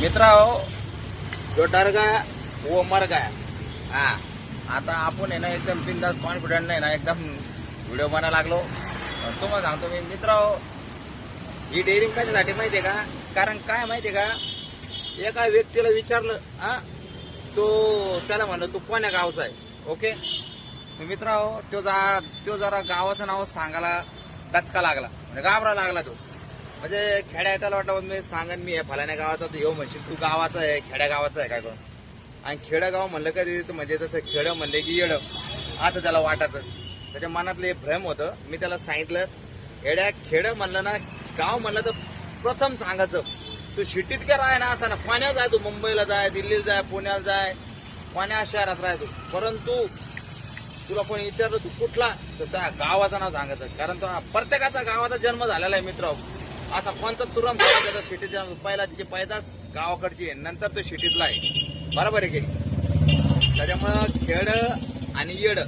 मित्र जो डर गया वो मर गया हा. आता आपण आहे ना एकदम बिंदास कॉन्फिडंट नाही ना एकदम व्हिडिओ बनायला लागलो. तुम्हाला सांगतो मी मित्र ही डेअरिंग कशासाठी माहितीये का? कारण काय माहितीये का? एका व्यक्तीला विचारलं हा तो त्याला म्हणलं तू कोण्या गावचा आहे? ओके? मित्र हो तो जा तो जरा गावाचं नाव सांगायला डचका लागला. म्हणजे घाबरा लागला तो. म्हणजे खेड्या त्याला वाटलं मी सांगन मी आहे फलाण्या गावाचा तू येऊ म्हणशील तू गावाचा आहे खेड्या गावाचा आहे काय करून आणि खेडेगाव म्हणलं कधी म्हणजे तसं खेडं म्हणले की येडं. असं त्याला वाटायचं. त्याच्या मनातलं हे भ्रम होतं. मी त्याला सांगितलं येड्या खेडं म्हणलं ना गाव म्हणलं तर प्रथम सांगायचं तू शिटीत का राह ना असा ना पाण्यात जाय तू मुंबईला जाय दिल्लीला जाय पुण्याला जाय. पाण्या शहरात राह तू. परंतु तुला कोणी विचारलं तू कुठला? तर त्या गावाचं नाव सांगायचं. कारण तो प्रत्येकाचा गावाचा जन्म झालेला आहे मित्र असा कोणता तुरम त्याचा शेतीचा पहिला तिची पैदास गावाकडची आहे. नंतर तो शेतीतला आहे. बरोबर आहे की त्याच्यामुळं खेड आणि येड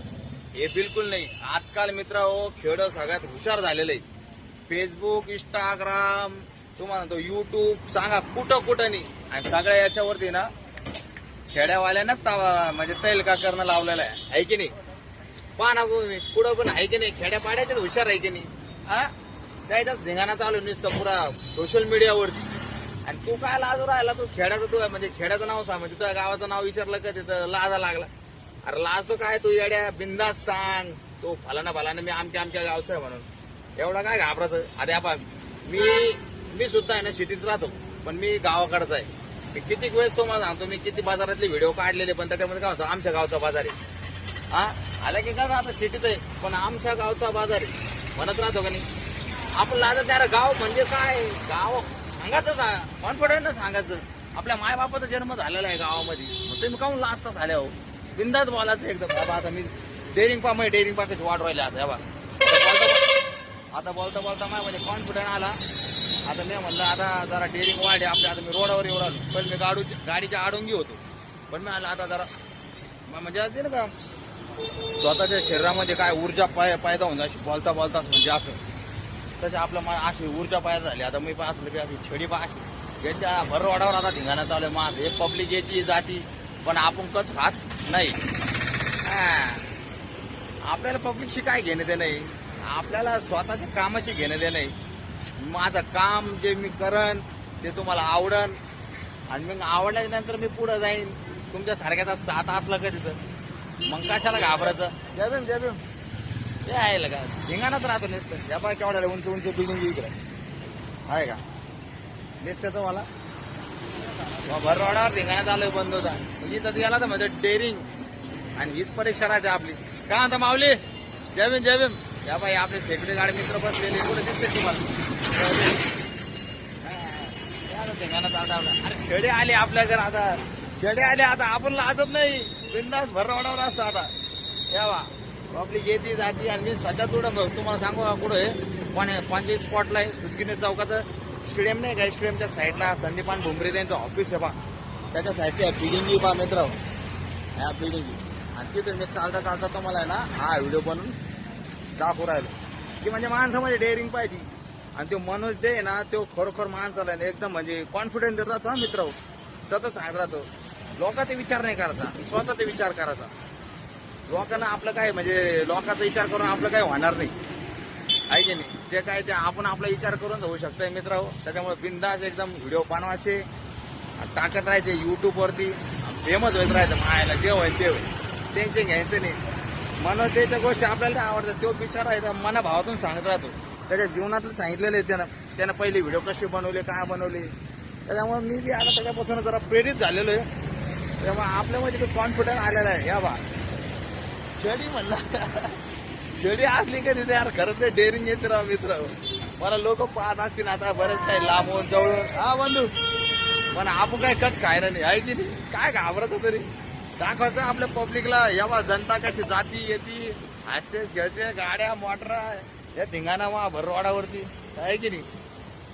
हे बिलकुल नाही. आजकाल मित्र हो खेड सगळ्यात हुशार झालेलं आहे फेसबुक इंस्टाग्राम तुम्हाला तो यूट्यूब सांगा कुठं कुठं नाही. आणि सगळ्या याच्यावरती ना खेड्यावाल्यानं तवा म्हणजे तैलका करणं लावलेलं आहे. आहे की नाही? पहा ना कुठं पण आहे की नाही? खेड्यापाड्याचे हुशार आहे की नाही? हा? त्याच्यात धिंगाणा चालू आहे नुसतं पुरा सोशल मीडियावरती आणि तू काय लाजू राहिला? तू खेड्याचं तू म्हणजे खेड्याचं नाव सांग म्हणजे तुझ्या गावाचं नाव विचारलं का तिथं लाजा लागला? अरे लाज तो काय तू येड्या? बिंदास सांग. तो फलाना फलाना मी आमच्या आमच्या गावचा आहे म्हणून. एवढा काय घाबरायचं? अरे आपा मी मी सुद्धा आहे ना सिटीत राहतो पण मी गावाकडचा आहे. मी किती वेळेस तो मला सांगतो मी किती बाजारातले व्हिडिओ काढलेले पण त्याच्यामध्ये काय होतं आमच्या गावचा बाजार आहे. हा? आला की काय आता शेतीत आहे पण आमच्या गावचा बाजार आहे. म्हणत राहतो का नाही? आपण लाजत त्याला गाव म्हणजे काय? गाव सांगायचं कॉन्फिडंट सांगायचं. आपल्या मायबापाचा जन्म झालेला आहे गावामध्ये. मग तुम्ही काहून लाजता झाल्या हो? बिंदात बोलायचं एकदम. बाबा आता मी डेअरिंग पा मग डेअरिंग पाकाची वाट राहिली आता बाबा आता बोलता बोलता माय म्हणजे कॉन्फिडंट आला. आता मी म्हणलं आता जरा डेअरिंग वाढे आपल्या. आता मी रोडावर येऊ आलो पण मी गाडू गाडीच्या आडोंगी होतो. पण मी आला आता जरा म्हणजे असते ना का? स्वतःच्या शरीरामध्ये काय ऊर्जा पाय पायदा होऊन अशी बोलता बोलता म्हणजे असं. तसे आपलं मला अशी ऊर्जा पाहिजे झाली. आता मी पाहतो की अशी छडी पा याच्या भरवाडावर आता धिंगाणा चालू आहे. माझ हे पब्लिक येते जाती. पण आपण कच खात नाही. आपल्याला पब्लिकशी काय घेणं ते नाही आपल्याला स्वतःच्या कामाशी घेणं ते नाही माझं काम जे मी करन ते तुम्हाला आवडन. आणि मग आवडल्यानंतर मी पुढं जाईन. तुमच्यासारख्याचा साथ असलं का तिथं मग कशाला घाबरायचं? जय भीम जय भीम. हे आहे का शिंगाणाच राहतो नेसतं. या पाय केवढ्या उंच उंच बिल्डिंग इकडे. आहे का? दिसतं तुम्हाला? भरवाडावर धिंगाणा चालू बंद होता. म्हणजे इथं गेला तर म्हणजे डेअरिंग आणि हीच परीक्षा राहते आपली. काय आता माऊली? जय भीम या बाई आपले सेक्युरिटी गाडी मित्र बसलेले कुठे दिसते तुम्हाला? ना धिंगाणा चालता आपला. अरे छेडे आले आपल्या घर आता. छेडे आले आता. आपण लाजत नाही. बिंदास भरवाडावर असतो आता. यावा आपली येते जाती आणि मी सध्या थोडं तुम्हाला सांगू का कुठं आहे पण कोणत्या स्पॉटला आहे सुदगिने चौकाचं स्टेडियम नाही का स्टेडियमच्या साईडला संदीपान भुमरे त्यांचं ऑफिस आहे बा. त्याच्या साईडची बिल्डिंग बा मित्र. ह्या बिल्डिंग आणि तिथे मी चालता चालता तुम्हाला आहे ना हा व्हिडिओ बनवून दाखवू राहिलो. की म्हणजे माणसामध्ये डेअरिंग पाहिजे. आणि तो मनोज जे आहे ना तो खरोखर माणसाला आहे ना एकदम म्हणजे कॉन्फिडन्स देत राहतो हा मित्र. सतत सांगत राहतो. लोक ते विचार नाही करायचा. स्वतः ते विचार करायचा. लोकांना आपलं काय म्हणजे लोकांचा विचार करून आपलं काय होणार नाही. आहे की नाही? जे काय ते आपण आपला विचार करून होऊ शकतोय मित्र त्याच्यामुळे बिंदास एकदम व्हिडिओ बनवायचे आणि टाकत राहायचे युट्यूबवरती फेमस होत राहायचं मायाला जे होईल ते होईल. टेन्शन घ्यायचं नाही. मला त्याच्या गोष्टी आपल्याला आवडतात तो विचार आहे मना मनाभावातून सांगत राहतो. त्याच्या जीवनातलं सांगितलेलं आहे त्यानं. त्यानं पहिले व्हिडिओ कसे बनवले काय बनवले. त्याच्यामुळे मी बी आता त्याच्यापासून जरा प्रेरित झालेलो आहे. त्यामुळे आपल्यामध्ये कॉन्फिडन्स आलेला आहे. या बा. शेडी म्हणला. शेडी असली का तिथे यार खरंच ते डेअरिंग येते राव मित्र. मला लोक पाहत असतील आता बरेच काही लांबून जवळ हा बंधू. पण आपण काय कच खायला नाही. आहे की नाही? काय घाबरत तरी. दाखवायचं आपल्या पब्लिकला यावा जनता कशी जाती येते. हसते खेळते गाड्या मोटर या धिंगाणा वा भरवाडावरती. आहे की नाही?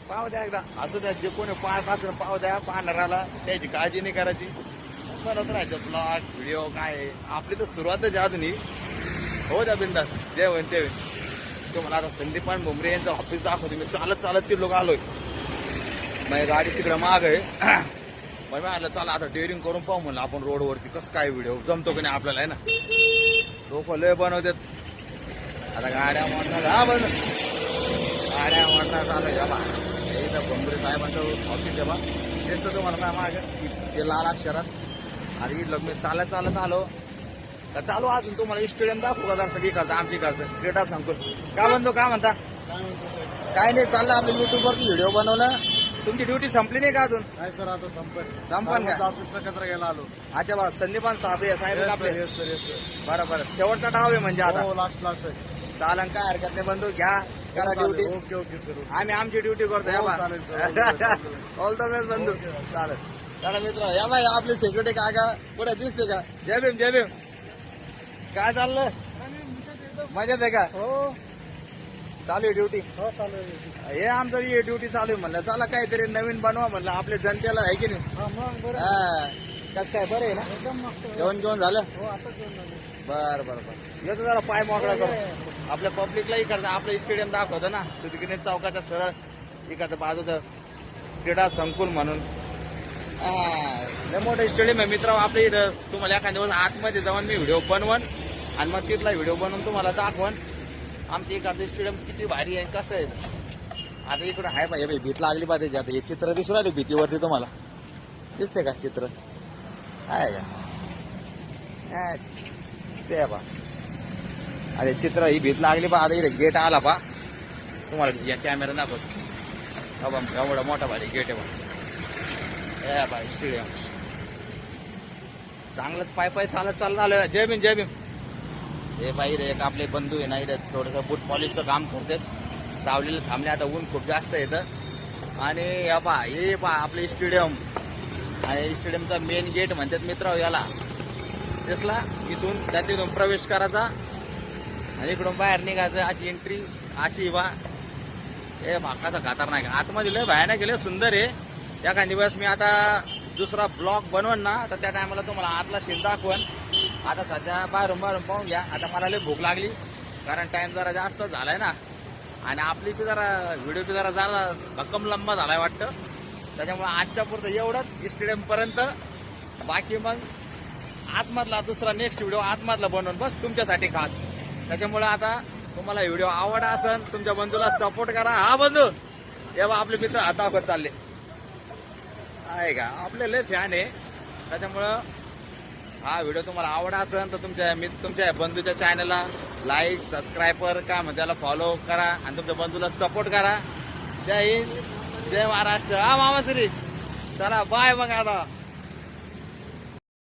पाव द्या एकदा. असं द्या जे कोणी पाहत असेल पाव द्या. पाहणाराला त्याची काळजी नाही करायची. करत राहायचं ब्लॉग व्हिडिओ काय? आहे. आपली तर सुरुवातच आहे नाही हो जा बिंदास जे म्हणते ते तो मला आता संदीपान भुमरे यांचं ऑफिस दाखवते. मी चालत चालत ते लोक आलोय. माझी गाडी तिकडे माग आहे. मग मी आलं चला आता डेअरिंग करून पाहू. म्हणलं आपण रोडवरती कसं काय व्हिडिओ जमतो की नाही आपल्याला आहे ना? लोक लय बनवतात. आता गाड्या म्हणणार हा बन गाड्या म्हणणार चालू जमा बा. हे साहेबांचं ऑफिस आहे येतो तेच तर तुम्हाला काय माग. ते लाल अक्षरात. अरे मी चालत चालत आलो. तर चालू अजून तुम्हाला स्टेडियम दाखवू का सगळी करता आमची करतं क्रीडा सांगतो काय म्हणतो काय म्हणता? काय नाही चाललं आपलं युट्यूबवरती व्हिडिओ बनवलं. तुमची ड्युटी संपली नाही का अजून? काय सर आता संपन संपन का? ऑफिसला कचरा घ्यायला आलो. अच्छा बा संदीपान साहेब Yes, आपले. बरं बरं. शेवटचा डाव आहे म्हणजे आता. हो लास्ट लास्ट आहे. चालन काय हरकत नाही बंधू घ्या. करा. ड्युटी ओके ओके सर आम्ही आमची ड्युटी करतो हो. ऑल द बेस्ट बंधू. चालेल. चला मित्र या बाई आपले सिक्युरिटी काय का? कुठे दिसते का? जय भीम जय भीम. काय चाललं? मजेत आहे का? हो. चालू आहे ड्युटी हो चालेल हे आमचं ही ड्युटी चालू आहे म्हणलं. चला काहीतरी नवीन बनवा म्हणलं. आपल्या जनतेला आहे की नाही? हा हा. कसं काय बरं आहे ना? जेवण जेवण झालं? हो आता जेवण झालं. बर बर बर. येतो जरा पाय मोकळा करू. आपल्या पब्लिकलाही करता. आपलं स्टेडियम दाखवतं ना. सुधीगिरी चौकाच्या सरळ इकडचं बाजूचं क्रीडा संकुल म्हणून. हा, लय मोठं स्टेडियम आहे. मित्र आपल्या इथं तुम्हाला एखाद्या दिवस आतमध्ये जाऊन मी व्हिडिओ बनवन आणि मग तिथला व्हिडिओ बनवून तुम्हाला दाखवन. आमच्या इकडचं स्टेडियम किती भारी आहे कसं आहे. आता इकडं आहे पाहिजे भाई भीत लागली पाहिजे आता हे चित्र दिसून राहिले भीतीवरती तुम्हाला. दिसते का चित्र? आहे का ते बा. अरे चित्र ही भीत लागली पा आता इथे गेट आला पा तुम्हाला या कॅमेरा दाखवतो. एवढा मोठा भारी गेट आहे बा. या बा स्टेडियम चांगलंच पाय पाय चालत चाललं आलं जय भीम जय भीम. हे बाई रे एक आपले बंधू आहे ना रे थोडंसं बूट पॉलिशचं काम करतात सावलीला थांबले आता ऊन खूप जास्त येतं आणि या पा हे पा आपले स्टेडियम आणि स्टेडियमचा मेन गेट म्हणतात मित्र याला. तेसला इथून त्या तिथून प्रवेश करायचा. आणि इकडून बाहेर निघायचं अशी एंट्री अशी बा. ए भाकाचा खतरनाक आहे. आतमध्ये लय भयानक गेले सुंदर आहे. एखादी वेळेस मी आता दुसरा ब्लॉग बनवन ना तर त्या टायमाला तुम्हाला आतला शेत दाखवन आता सध्या बाहेरून बाहेरून पाहून घ्या. आता मला लय भूक लागली कारण टाइम जरा जास्त झालाय ना. आणि आपली बी जरा व्हिडिओ बी जरा जरा भक्कम लंबा झालाय वाटतं. त्याच्यामुळे आजच्या पुरतं एवढंच. स्टेडियम पर्यंत. बाकी मग आतमधला दुसरा नेक्स्ट व्हिडिओ आतमधला बनवून बस तुमच्यासाठी खास. त्याच्यामुळे आता तुम्हाला व्हिडिओ आवड असेल तुमच्या बंधूला सपोर्ट करा. हा बंधू तेव्हा आपले मित्र हातावत चालले. आहे का? आपले लय फॅन आहे. त्याच्यामुळं हा व्हिडिओ तुम्हाला आवडा असेल तर तुमच्या मी तुमच्या बंधूच्या चॅनलला लाईक सबस्क्रायबर का म्हणजे त्याला फॉलो करा आणि तुमच्या बंधूला सपोर्ट करा. जय हिंद जय महाराष्ट्र. हा मामा श्री. चला बाय मग आता.